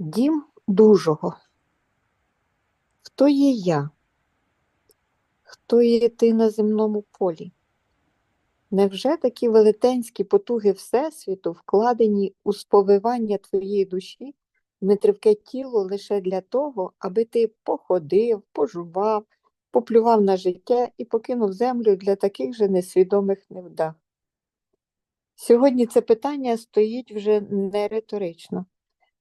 Дім дужого. Хто є я? Хто є ти на земному полі? Невже такі велетенські потуги Всесвіту вкладені у сповивання твоєї душі нетривке тіло лише для того, аби ти походив, пожував, поплював на життя і покинув землю для таких же несвідомих невдах? Сьогодні це питання стоїть вже не риторично.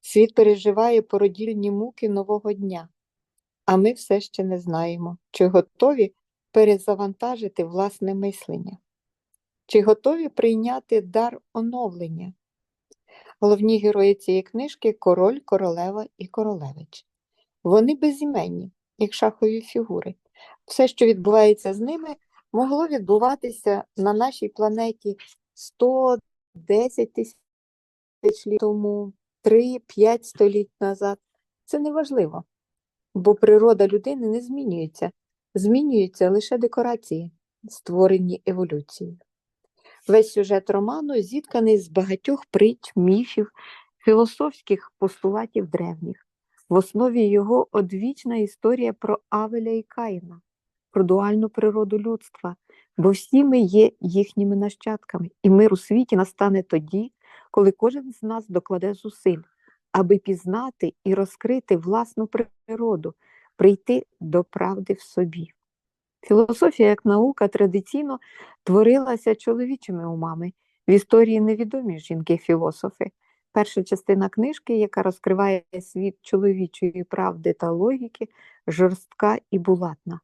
Світ переживає породільні муки нового дня, а ми все ще не знаємо, чи готові перезавантажити власне мислення, чи готові прийняти дар оновлення. Головні герої цієї книжки король, королева і королевич. Вони безіменні, як шахові фігури. Все, що відбувається з ними, могло відбуватися на нашій планеті 110 тисяч літ тому, 3-5 століть назад. Це неважливо, бо природа людини не змінюється, змінюються лише декорації, створені еволюцією. Весь сюжет роману зітканий з багатьох притч, міфів, філософських постулатів древніх. В основі його одвічна історія про Авеля і Каїна, про дуальну природу людства, бо всі ми є їхніми нащадками, і мир у світі настане тоді, коли кожен з нас докладе зусиль, аби пізнати і розкрити власну природу, прийти до правди в собі. Філософія як наука традиційно творилася чоловічими умами. В історії невідомі жінки-філософи. Перша частина книжки, яка розкриває світ чоловічої правди та логіки, жорстка і булатна.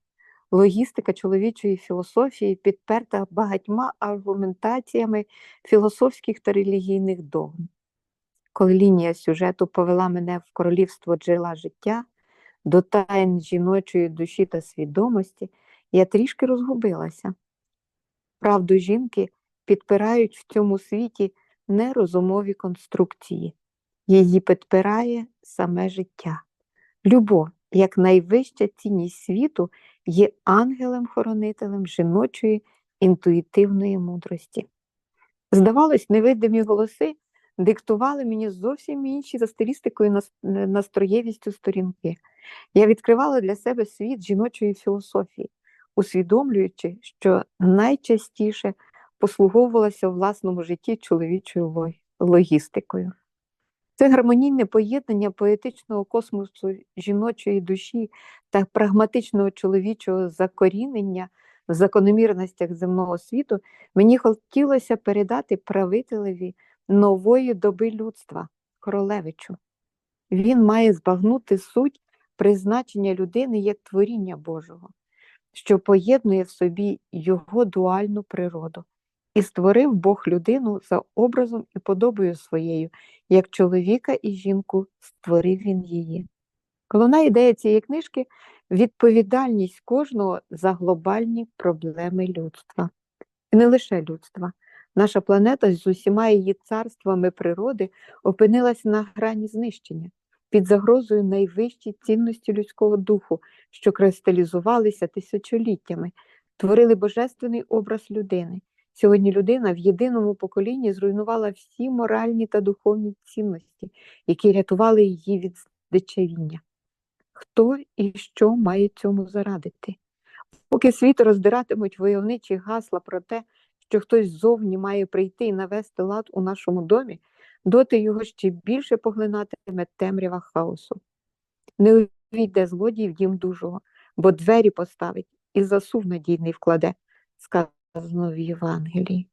Логістика чоловічої філософії підперта багатьма аргументаціями філософських та релігійних догм. Коли лінія сюжету повела мене в королівство джерела життя, до тайн жіночої душі та свідомості, я трішки розгубилася. Правду жінки підпирають в цьому світі нерозумові конструкції, її підпирає саме життя. Любов, як найвища цінність світу, є ангелем-хоронителем жіночої інтуїтивної мудрості. Здавалось, невидимі голоси диктували мені зовсім інші за стилістикою настроєвістю сторінки. Я відкривала для себе світ жіночої філософії, усвідомлюючи, що найчастіше послуговувалася в власному житті чоловічою логістикою. Це гармонійне поєднання поетичного космосу жіночої душі та прагматичного чоловічого закорінення в закономірностях земного світу мені хотілося передати правителеві нової доби людства, королевичу. Він має збагнути суть призначення людини як творіння Божого, що поєднує в собі його дуальну природу, і створив Бог людину за образом і подобою своєю, як чоловіка і жінку створив він її. Головна ідея цієї книжки відповідальність кожного за глобальні проблеми людства. І не лише людства. Наша планета з усіма її царствами природи опинилася на грані знищення під загрозою найвищій цінності людського духу, що кристалізувалися тисячоліттями, творили божественний образ людини. Сьогодні людина в єдиному поколінні зруйнувала всі моральні та духовні цінності, які рятували її від здичавіння. Хто і що має цьому зарадити? Поки світ роздиратимуть войовничі гасла про те, що хтось ззовні має прийти і навести лад у нашому домі, доти його ще більше поглинатиме темрява хаосу. Не увійде злодій в дім дужого, бо двері поставить і засув надійний вкладе, сказано в Євангелії.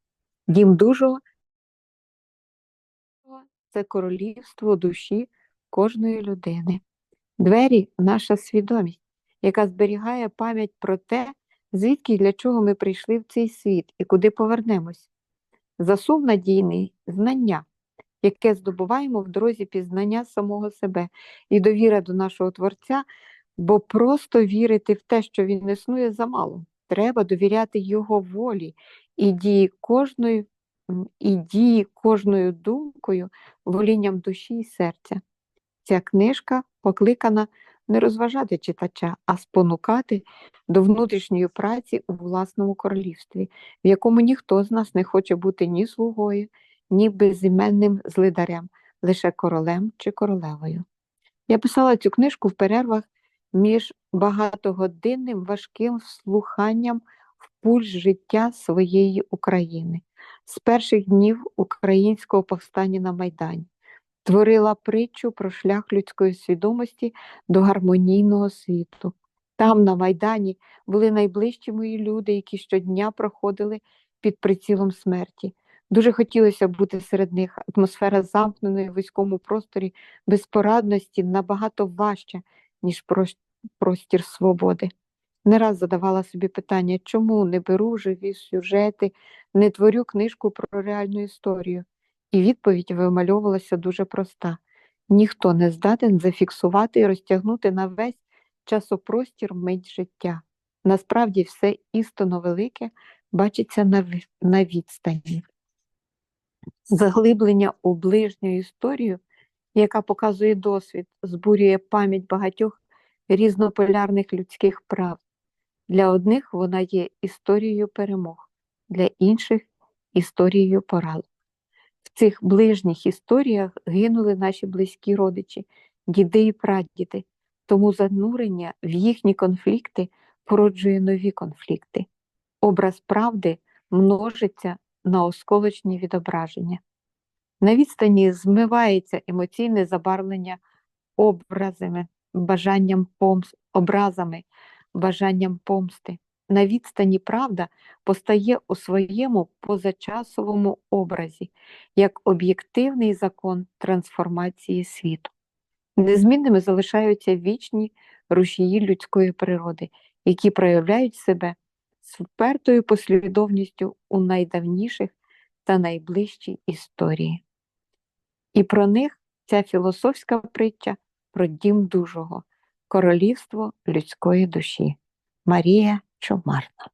Дім дужого це королівство душі кожної людини. Двері наша свідомість, яка зберігає пам'ять про те, звідки і для чого ми прийшли в цей світ і куди повернемось. Засув надійний знання, яке здобуваємо в дорозі пізнання самого себе і довіра до нашого Творця, бо просто вірити в те, що він існує, замало. Треба довіряти Його волі і дії кожною, і дії кожною думкою, волінням душі і серця. Ця книжка покликана не розважати читача, а спонукати до внутрішньої праці у власному королівстві, в якому ніхто з нас не хоче бути ні слугою, ні безіменним злидарем, лише королем чи королевою. Я писала цю книжку в перервах між багатогодинним важким вслуханням в пульс життя своєї України з перших днів українського повстання на Майдані. Творила притчу про шлях людської свідомості до гармонійного світу. Там, на Майдані, були найближчі мої люди, які щодня проходили під прицілом смерті. Дуже хотілося бути серед них. Атмосфера замкненої в військовому просторі безпорадності набагато важча, ніж простір свободи. Не раз задавала собі питання, чому не беру живі сюжети, не творю книжку про реальну історію. І відповідь вимальовувалася дуже проста: ніхто не здатен зафіксувати і розтягнути на весь часопростір мить життя. Насправді все істинно велике бачиться на, на відстані. Заглиблення у ближню історію, яка показує досвід, збурює пам'ять багатьох різнополярних людських прав. Для одних вона є історією перемог, для інших історією поразок. В цих ближніх історіях гинули наші близькі родичі, діди і прадіди, тому занурення в їхні конфлікти породжує нові конфлікти. Образ правди множиться на осколочні відображення. На відстані змивається емоційне забарвлення образами, бажанням помс, образами, бажанням помсти. На відстані правда постає у своєму позачасовому образі, як об'єктивний закон трансформації світу. Незмінними залишаються вічні рушії людської природи, які проявляють себе з впертою послідовністю у найдавніших та найближчій історії. І про них ця філософська притча про дім дужого, королівство людської душі. Марія Чомарна.